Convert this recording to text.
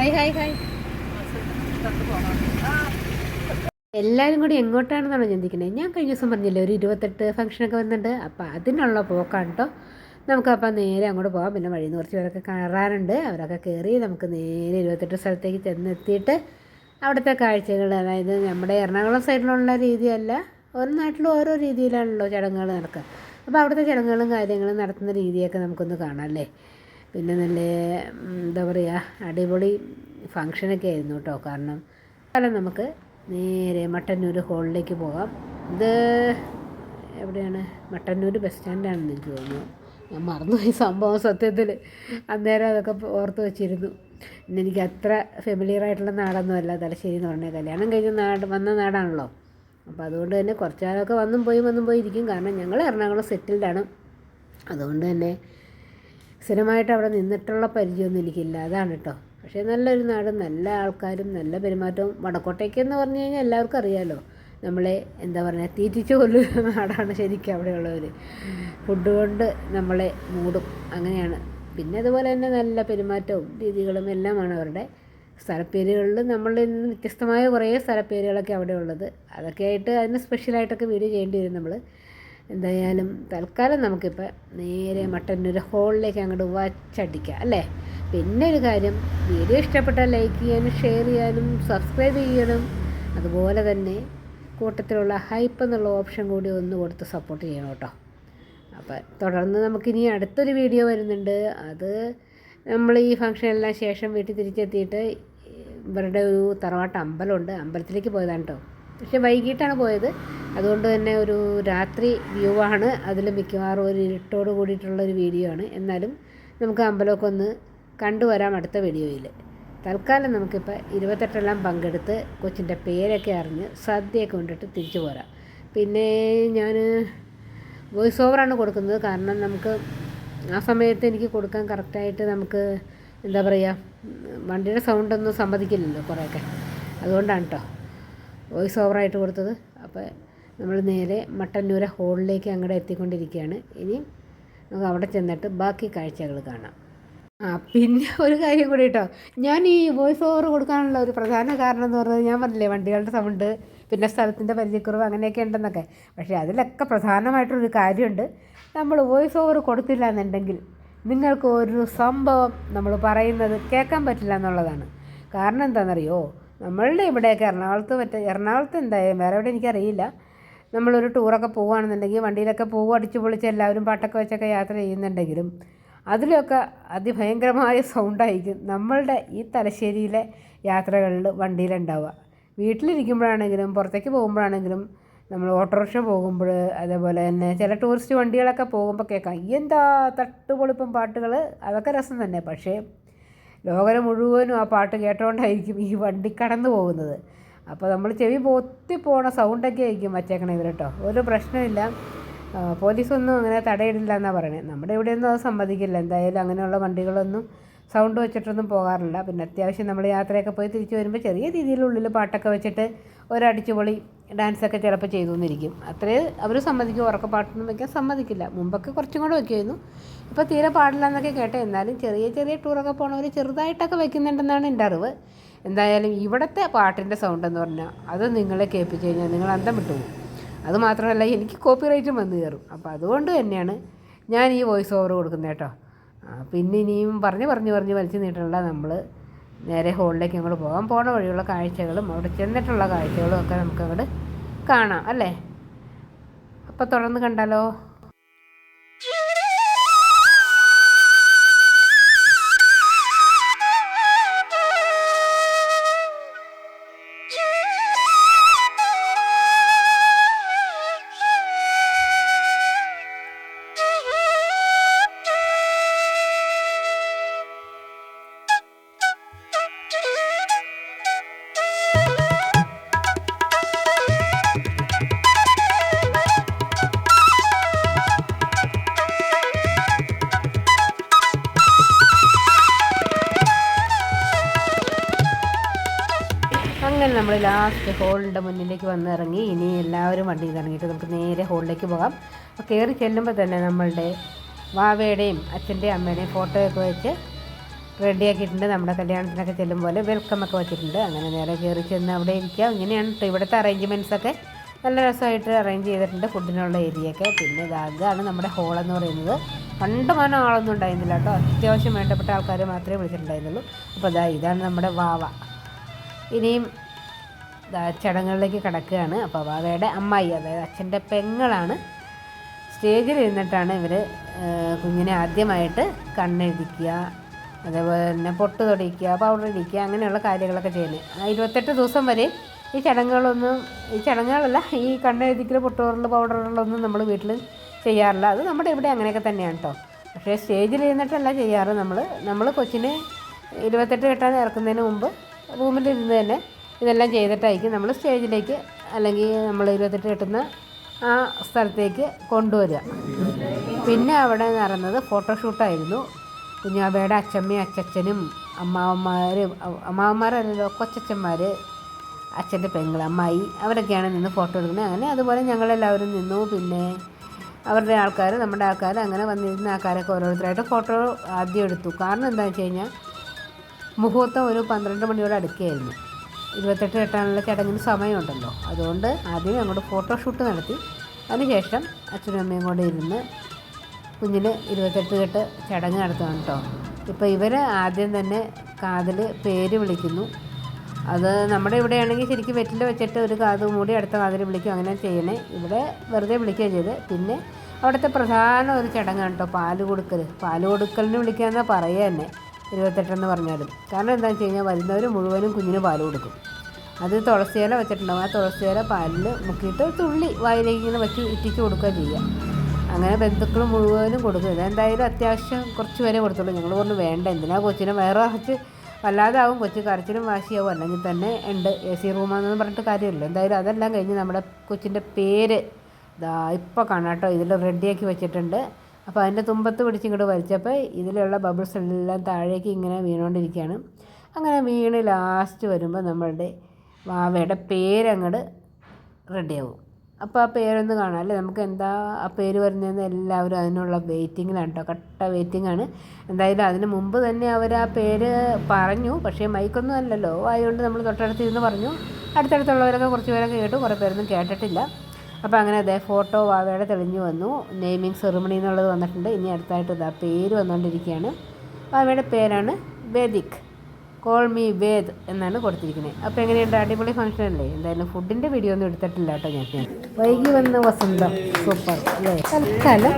Hi hi hi എല്ലാവരും കൂടി എങ്ങോട്ടാണെന്നാണ് ചിന്തിക്കുന്നത് ഞാൻ കഴിഞ്ഞ ദിവസം പറഞ്ഞില്ലേ ഒരു ഇരുപത്തെട്ട് ഫംഗ്ഷനൊക്കെ വരുന്നുണ്ട്. അപ്പോൾ അതിനുള്ള പോക്കാണ് കേട്ടോ നമുക്കപ്പോൾ നേരെ അങ്ങോട്ട് പോകാം പിന്നെ വഴിയിൽ നിന്ന് കുറച്ച് പേരൊക്കെ കയറാനുണ്ട്. അവരൊക്കെ കയറി നമുക്ക് നേരെ ഇരുപത്തെട്ട് സ്ഥലത്തേക്ക് ചെന്നെത്തിയിട്ട് അവിടുത്തെ കാഴ്ചകൾ അതായത് നമ്മുടെ എറണാകുളം സൈഡിലുള്ള രീതിയല്ല ഓരോ നാട്ടിലും ഓരോ രീതിയിലാണല്ലോ ചടങ്ങുകൾ നടക്കുക. അപ്പോൾ അവിടുത്തെ ചടങ്ങുകളും കാര്യങ്ങളും നടത്തുന്ന രീതിയൊക്കെ നമുക്കൊന്ന് കാണാം അല്ലേ? പിന്നെ നല്ല എന്താ പറയുക അടിപൊളി ഫങ്ഷനൊക്കെ ആയിരുന്നു കേട്ടോ. കാരണം കാരണം നമുക്ക് നേരെ മട്ടന്നൂർ ഹോളിലേക്ക് പോകാം. ഇത് എവിടെയാണ്? മട്ടന്നൂർ ബസ് സ്റ്റാൻഡാണെന്ന് എനിക്ക് തോന്നുന്നു. ഞാൻ മറന്നുപോയി സംഭവം സത്യത്തിൽ അന്നേരം അതൊക്കെ ഓർത്ത് വെച്ചിരുന്നു. എനിക്ക് അത്ര ഫെമിലിയർ ആയിട്ടുള്ള നാടൊന്നുമല്ല തലശ്ശേരി എന്ന് പറഞ്ഞാൽ കല്യാണം കഴിഞ്ഞ നാട് വന്ന നാടാണല്ലോ. അപ്പോൾ അതുകൊണ്ട് തന്നെ കുറച്ച് കാലമൊക്കെ വന്നും പോയി വന്നും പോയി ഇരിക്കും. കാരണം ഞങ്ങൾ എറണാകുളം സെറ്റിൽഡാണ് അതുകൊണ്ട് തന്നെ സ്ഥിരമായിട്ട് അവിടെ നിന്നിട്ടുള്ള പരിചയമൊന്നും എനിക്കില്ല. അതാണ് കേട്ടോ പക്ഷേ നല്ലൊരു നാട് നല്ല ആൾക്കാരും നല്ല പെരുമാറ്റവും വടക്കോട്ടേക്കെന്ന് പറഞ്ഞു കഴിഞ്ഞാൽ എല്ലാവർക്കും അറിയാമല്ലോ നമ്മളെ എന്താ പറയുക തീറ്റിച്ച് കൊല്ലുന്ന നാടാണ് ശരിക്കും അവിടെയുള്ളവർ ഫുഡ് കൊണ്ട് നമ്മളെ മൂടും. അങ്ങനെയാണ്. പിന്നെ അതുപോലെ തന്നെ നല്ല പെരുമാറ്റവും രീതികളും എല്ലാമാണ് അവരുടെ സ്ഥലപ്പേരുകളിൽ നമ്മളിൽ നിന്ന് വ്യത്യസ്തമായ കുറേ സ്ഥലപ്പേരുകളൊക്കെ അവിടെ ഉള്ളത് അതൊക്കെ ആയിട്ട് അതിന് സ്പെഷ്യലായിട്ടൊക്കെ വീഡിയോ ചെയ്യേണ്ടി വരും നമ്മൾ എന്തായാലും തൽക്കാലം നമുക്കിപ്പോൾ നേരെ മട്ടന്നൂർ ഹോളിലേക്ക് അങ്ങോട്ട് വച്ചടിക്കാം അല്ലേ? പിന്നെ ഒരു കാര്യം വീഡിയോ ഇഷ്ടപ്പെട്ടാൽ ലൈക്ക് ചെയ്യാനും ഷെയർ ചെയ്യാനും സബ്സ്ക്രൈബ് ചെയ്യണം. അതുപോലെ തന്നെ കൂട്ടത്തിലുള്ള ഹൈപ്പ് എന്നുള്ള ഓപ്ഷൻ കൂടി ഒന്ന് കൊടുത്ത് സപ്പോർട്ട് ചെയ്യണം കേട്ടോ. അപ്പം തുടർന്ന് നമുക്കിനി അടുത്തൊരു വീഡിയോ വരുന്നുണ്ട്. അത് നമ്മൾ ഈ ഫംഗ്ഷനെല്ലാം ശേഷം വീട്ടിൽ തിരിച്ചെത്തിയിട്ട് ഇവരുടെ ഒരു തറവാട്ട് അമ്പലമുണ്ട്. അമ്പലത്തിലേക്ക് പോയതാണ് കേട്ടോ. പക്ഷെ വൈകിട്ടാണ് പോയത്. അതുകൊണ്ട് തന്നെ ഒരു രാത്രി വ്യൂ ആണ് അതിൽ മിക്കവാറും ഒരു ഇരുട്ടോട് കൂടിയിട്ടുള്ള ഒരു വീഡിയോ ആണ്. എന്നാലും നമുക്ക് അമ്പലമൊക്കെ ഒന്ന് കണ്ടുവരാം അടുത്ത വീഡിയോയിൽ. തൽക്കാലം നമുക്കിപ്പോൾ ഇരുപത്തെട്ടെല്ലാം പങ്കെടുത്ത് കൊച്ചിന്റെ പേരൊക്കെ അറിഞ്ഞ് സദ്യയൊക്കെ കൊണ്ടിട്ട് തിരിച്ചു പോരാം. പിന്നെ ഞാൻ വോയിസ് ഓവറാണ് കൊടുക്കുന്നത്. കാരണം നമുക്ക് ആ സമയത്ത് എനിക്ക് കൊടുക്കാൻ കറക്റ്റായിട്ട് നമുക്ക് എന്താ പറയുക വണ്ടിയുടെ സൗണ്ടൊന്നും സമ്മതിക്കില്ലല്ലോ കുറേയൊക്കെ. അതുകൊണ്ടാണ് കേട്ടോ വോയിസ് ഓവറായിട്ട് കൊടുത്തത്. അപ്പോൾ നമ്മൾ നേരെ മട്ടന്നൂര ഹോളിലേക്ക് അങ്ങോട്ട് എത്തിക്കൊണ്ടിരിക്കുകയാണ്. ഇനി നമുക്ക് അവിടെ ചെന്നിട്ട് ബാക്കി കാഴ്ചകൾ കാണാം. ആ പിന്നെ ഒരു കാര്യം കൂടി കേട്ടോ ഞാൻ ഈ വോയിസ് ഓവർ കൊടുക്കാനുള്ള ഒരു പ്രധാന കാരണം എന്ന് പറഞ്ഞത് ഞാൻ പറഞ്ഞില്ലേ വണ്ടികളുടെ സൗണ്ട് പിന്നെ സ്ഥലത്തിന്റെ പരിചയക്കുറവ് അങ്ങനെയൊക്കെ ഉണ്ടെന്നൊക്കെ. പക്ഷേ അതിലൊക്കെ പ്രധാനമായിട്ടൊരു കാര്യമുണ്ട്. നമ്മൾ വോയിസ് ഓവർ കൊടുത്തില്ല എന്നുണ്ടെങ്കിൽ നിങ്ങൾക്ക് ഒരു സംഭവം നമ്മൾ പറയുന്നത് കേൾക്കാൻ പറ്റില്ല എന്നുള്ളതാണ്. കാരണം എന്താണെന്നറിയോ? നമ്മളുടെ ഇവിടെയൊക്കെ എറണാകുളത്ത് മറ്റേ എറണാകുളത്ത് എന്തായാലും വേറെ എവിടെ എനിക്കറിയില്ല. നമ്മളൊരു ടൂറൊക്കെ പോവുകയാണെന്നുണ്ടെങ്കിൽ വണ്ടിയിലൊക്കെ പോകും അടിച്ചു പൊളിച്ച് എല്ലാവരും പാട്ടൊക്കെ വെച്ചൊക്കെ യാത്ര ചെയ്യുന്നുണ്ടെങ്കിലും അതിലൊക്കെ അതിഭയങ്കരമായ സൗണ്ടായിരിക്കും നമ്മളുടെ ഈ തലശ്ശേരിയിലെ യാത്രകളിൽ വണ്ടിയിലുണ്ടാവുക. വീട്ടിലിരിക്കുമ്പോഴാണെങ്കിലും പുറത്തേക്ക് പോകുമ്പോഴാണെങ്കിലും നമ്മൾ ഓട്ടോറിക്ഷ പോകുമ്പോൾ അതേപോലെ തന്നെ ചില ടൂറിസ്റ്റ് വണ്ടികളൊക്കെ പോകുമ്പോൾ കേൾക്കാം. എന്താ തട്ടുപൊളിപ്പം പാട്ടുകൾ അതൊക്കെ രസം തന്നെ. പക്ഷേ ലോകം മുഴുവനും ആ പാട്ട് കേട്ടുകൊണ്ടായിരിക്കും ഈ വണ്ടി കടന്നു പോകുന്നത് അപ്പോൾ നമ്മൾ ചെവി പൊത്തി പോണ സൗണ്ടൊക്കെ ആയിരിക്കും വച്ചേക്കണേ ഇതിൽ കേട്ടോ ഒരു പ്രശ്നമില്ല. പോലീസൊന്നും അങ്ങനെ തടയിടില്ല എന്നാണ് പറയുന്നത് നമ്മുടെ ഇവിടെയൊന്നും അത് സമ്മതിക്കില്ല. എന്തായാലും അങ്ങനെയുള്ള വണ്ടികളൊന്നും സൗണ്ട് വെച്ചിട്ടൊന്നും പോകാറില്ല. പിന്നെ അത്യാവശ്യം നമ്മൾ യാത്രയൊക്കെ പോയി തിരിച്ച് വരുമ്പോൾ ചെറിയ രീതിയിലുള്ളിൽ പാട്ടൊക്കെ വെച്ചിട്ട് ഒരടിച്ചുപൊളി ഡാൻസൊക്കെ ചിലപ്പോൾ ചെയ്തു എന്നിരിക്കും അത്രേ അവർ സമ്മതിക്കും ഉറക്ക പാട്ടൊന്നും വയ്ക്കാൻ സമ്മതിക്കില്ല. മുമ്പൊക്കെ കുറച്ചും കൂടെ വയ്ക്കുമായിരുന്നു ഇപ്പോൾ തീരെ പാടില്ല എന്നൊക്കെ കേട്ടേ. എന്നാലും ചെറിയ ചെറിയ ടൂറൊക്കെ പോണവർ ചെറുതായിട്ടൊക്കെ വെക്കുന്നുണ്ടെന്നാണ് എന്റെ അറിവ്. എന്തായാലും ഇവിടുത്തെ പാട്ടിന്റെ സൗണ്ട് എന്ന് പറഞ്ഞാൽ അത് നിങ്ങളെ കേൾപ്പിച്ച് കഴിഞ്ഞാൽ നിങ്ങൾ അന്തം വിട്ടു പോകും. അത് മാത്രമല്ല എനിക്ക് കോപ്പി റൈറ്റും വന്നു കയറും. അപ്പോൾ അതുകൊണ്ട് തന്നെയാണ് ഞാൻ ഈ വോയിസ് ഓവർ കൊടുക്കുന്നത് കേട്ടോ. പിന്നെ ഇനിയും പറഞ്ഞ് പറഞ്ഞ് പറഞ്ഞ് വലിച്ചു നീട്ടണ്ട നമ്മൾ നേരെ ഹോളിലേക്ക് അങ്ങോട്ട് പോകാം. പോണ വഴിയുള്ള കാഴ്ചകളും അവിടെ ചെന്നിട്ടുള്ള കാഴ്ചകളും ഒക്കെ നമുക്ക് അങ്ങോട്ട് കാണാം അല്ലേ? അപ്പോൾ തുടർന്ന് കണ്ടാലോ? നമ്മൾ ലാസ്റ്റ് ഹോളിന്റെ മുന്നിലേക്ക് വന്ന് ഇറങ്ങി ഇനി എല്ലാവരും വണ്ടിയിൽ ഇറങ്ങിയിട്ട് നമുക്ക് നേരെ ഹോളിലേക്ക് പോകാം. അപ്പോൾ കയറി ചെല്ലുമ്പോൾ തന്നെ നമ്മളുടെ വാവയുടെയും അച്ഛന്റെയും അമ്മയുടെയും ഫോട്ടോയൊക്കെ വെച്ച് റെഡിയാക്കിയിട്ടുണ്ട് നമ്മുടെ കല്യാണത്തിനൊക്കെ ചെല്ലും പോലെ വെൽക്കം ഒക്കെ വെച്ചിട്ടുണ്ട്. അങ്ങനെ നേരെ കയറി ചെന്ന് അവിടെ ഇരിക്കാം. ഇങ്ങനെയാണ് ഇവിടുത്തെ അറേഞ്ച്മെന്റ്സ് ഒക്കെ. നല്ല രസമായിട്ട് അറേഞ്ച് ചെയ്തിട്ടുണ്ട് ഫുഡിനുള്ള ഏരിയയൊക്കെ പിന്നെ ഇതാണ് നമ്മുടെ ഹോളെന്ന് പറയുന്നത്. പണ്ട് മാനം ആളൊന്നും ഉണ്ടായിരുന്നില്ല കേട്ടോ അത്യാവശ്യം വേണ്ടപ്പെട്ട ആൾക്കാർ മാത്രമേ വിളിച്ചിട്ടുണ്ടായിരുന്നുള്ളൂ. അപ്പോൾ ഇതാ ഇതാണ് നമ്മുടെ വാവ. ഇനിയും ചടങ്ങുകളിലേക്ക് കിടക്കുകയാണ്. അപ്പോൾ അവയുടെ അമ്മായി അതായത് അച്ഛന്റെ പെങ്ങളാണ് സ്റ്റേജിൽ ഇരുന്നിട്ടാണ് ഇവർ കുഞ്ഞിനെ ആദ്യമായിട്ട് കണ്ണെഴുതിക്കുക അതേപോലെ തന്നെ പൊട്ട് തൊടിക്കുക പൗഡർ ഇടിക്കുക അങ്ങനെയുള്ള കാര്യങ്ങളൊക്കെ ചെയ്യുന്നത്. ഇരുപത്തെട്ട് ദിവസം വരെ ഈ ചടങ്ങുകളൊന്നും ഈ ചടങ്ങുകളല്ല ഈ കണ്ണെഴുതിക്കൽ പൊട്ടുകൊറൽ പൗഡറുകളൊന്നും നമ്മൾ വീട്ടിൽ ചെയ്യാറില്ല. അത് നമ്മുടെ ഇവിടെ അങ്ങനെയൊക്കെ തന്നെയാണ് കേട്ടോ പക്ഷേ സ്റ്റേജിൽ ഇരുന്നിട്ടല്ല ചെയ്യാറ് നമ്മൾ നമ്മൾ കൊച്ചിനെ ഇരുപത്തെട്ട് കെട്ടാൻ ഇറക്കുന്നതിന് മുമ്പ് റൂമിൽ ഇരുന്ന് തന്നെ ഇതെല്ലാം ചെയ്തിട്ടായിരിക്കും നമ്മൾ സ്റ്റേജിലേക്ക് അല്ലെങ്കിൽ നമ്മൾ ഇരുപത്തെട്ട് കെട്ടുന്ന ആ സ്ഥലത്തേക്ക് കൊണ്ടുവരിക. പിന്നെ അവിടെ നടന്നത് ഫോട്ടോഷൂട്ടായിരുന്നു. കുഞ്ഞാബയുടെ അച്ഛമ്മയും അച്ചച്ചനും അമ്മാവന്മാരും അമ്മാവന്മാരല്ലോ കൊച്ചച്ചന്മാർ അച്ഛന്റെ പെങ്ങൾ അമ്മായി അവരൊക്കെയാണ് നിന്ന് ഫോട്ടോ എടുക്കുന്നത്. അങ്ങനെ അതുപോലെ ഞങ്ങളെല്ലാവരും നിന്നു. പിന്നെ അവരുടെ ആൾക്കാർ നമ്മുടെ ആൾക്കാർ അങ്ങനെ വന്നിരുന്ന ആൾക്കാരൊക്കെ ഓരോരുത്തരായിട്ട് ഫോട്ടോ ആദ്യം എടുത്തു. കാരണം എന്താണെന്ന് വെച്ച് കഴിഞ്ഞാൽ മുഹൂർത്തം ഒരു പന്ത്രണ്ട് മണിയോട് അടുക്കുകയായിരുന്നു ഇരുപത്തെട്ട് കെട്ടാനുള്ള ചടങ്ങിന് സമയമുണ്ടല്ലോ. അതുകൊണ്ട് ആദ്യം അങ്ങോട്ട് ഫോട്ടോഷൂട്ട് നടത്തി. അതിനുശേഷം അച്ഛനും അമ്മയും കൂടെ ഇരുന്ന് കുഞ്ഞിന് ഇരുപത്തെട്ട് കെട്ട് ചടങ്ങ് നടത്തണം കേട്ടോ. ഇപ്പോൾ ഇവർ ആദ്യം തന്നെ കാതിൽ പേര് വിളിക്കുന്നു. അത് നമ്മുടെ ഇവിടെ ആണെങ്കിൽ ശരിക്കും വെറ്റിൽ വെച്ചിട്ട് ഒരു കാത് മൂടി അടുത്ത കാതിൽ വിളിക്കും. അങ്ങനെ ചെയ്യണേ. ഇവിടെ വെറുതെ വിളിക്കുകയും ചെയ്ത് പിന്നെ അവിടുത്തെ പ്രധാന ഒരു ചടങ്ങാണ് കേട്ടോ പാൽ കൊടുക്കൽ പാൽ കൊടുക്കലിന് വിളിക്കുക എന്നാൽ പറയുക തന്നെ. ഇരുപത്തെട്ടെന്ന് പറഞ്ഞാലും. കാരണം എന്താണെന്ന് വെച്ച് കഴിഞ്ഞാൽ വരുന്നവർ മുഴുവനും കുഞ്ഞിന് പാൽ കൊടുക്കും. അത് തുളസിയില വെച്ചിട്ടുണ്ടാവും. ആ തുളസിയില പാലിൽ മുക്കിയിട്ട് തുള്ളി വായിലേക്ക് ഇങ്ങനെ വെച്ച് ഇറ്റിച്ച് കൊടുക്കുക ചെയ്യുക അങ്ങനെ ബന്ധുക്കൾ മുഴുവനും കൊടുക്കുക എന്തായാലും അത്യാവശ്യം കുറച്ച് പേരെ കൊടുത്തുള്ളൂ. ഞങ്ങൾ പറഞ്ഞു വേണ്ട. എന്തിനാ കൊച്ചിനെ വേറെ കുറച്ച് വല്ലാതാവും. കൊച്ചു കരച്ചിലും വാശിയാവും. അല്ലെങ്കിൽ തന്നെ ഉണ്ട് എ സി റൂമാണെന്ന് പറഞ്ഞിട്ട് കാര്യമില്ല. എന്തായാലും അതെല്ലാം കഴിഞ്ഞ് നമ്മുടെ കൊച്ചിന്റെ പേര് ഇതാ ഇപ്പോൾ കാണാം കേട്ടോ ഇതിൽ റെഡിയാക്കി വെച്ചിട്ടുണ്ട്. അപ്പോൾ അതിന്റെ തുമ്പത്ത് പിടിച്ച് ഇങ്ങോട്ട് വലിച്ചപ്പോൾ ഇതിലുള്ള ബബിൾസ് എല്ലാം താഴേക്ക് ഇങ്ങനെ വീണുകൊണ്ടിരിക്കുകയാണ് അങ്ങനെ വീണ് ലാസ്റ്റ് വരുമ്പോൾ നമ്മളുടെ വാവയുടെ പേരങ്ങോട്ട് റെഡിയാവും അപ്പോൾ ആ പേരൊന്ന് കാണാം. അല്ലേ നമുക്ക് എന്താ ആ പേര് വരുന്നതെന്ന് എല്ലാവരും അതിനുള്ള വെയിറ്റിങ്ങിലാണ് കേട്ടോ കട്ട വെയിറ്റിംഗ് ആണ്. എന്തായാലും അതിന് മുമ്പ് തന്നെ അവർ ആ പേര് പറഞ്ഞു. പക്ഷേ മൈക്കൊന്നും അല്ലല്ലോ. ആയതുകൊണ്ട് നമ്മൾ തൊട്ടടുത്ത് ഇരുന്ന് പറഞ്ഞു. അടുത്തടുത്തുള്ളവരൊക്കെ കുറച്ച് പേരൊക്കെ കേട്ടു. കുറേ പേരൊന്നും കേട്ടിട്ടില്ല. അപ്പോൾ അങ്ങനെ അതേ ഫോട്ടോ വാവയുടെ തെളിഞ്ഞു വന്നു. നെയ്മിങ് സെറിമണി എന്നുള്ളത് വന്നിട്ടുണ്ട്. ഇനി അടുത്തായിട്ട് ഇതാ പേര് വന്നുകൊണ്ടിരിക്കുകയാണ് വാവയുടെ പേരാണ് വേദിക്. കോൾ മീ വേദ് എന്നാണ് കൊടുത്തിരിക്കുന്നത്. അപ്പോൾ എങ്ങനെയുണ്ട്? അടിപൊളി ഫംഗ്ഷൻ അല്ലേ? എന്തായാലും ഫുഡിന്റെ വീഡിയോ ഒന്നും എടുത്തിട്ടില്ല കേട്ടോ ഞാൻ. വൈകി വന്ന വസന്തം. സൂപ്പർ അല്ലേ? തൽക്കാലം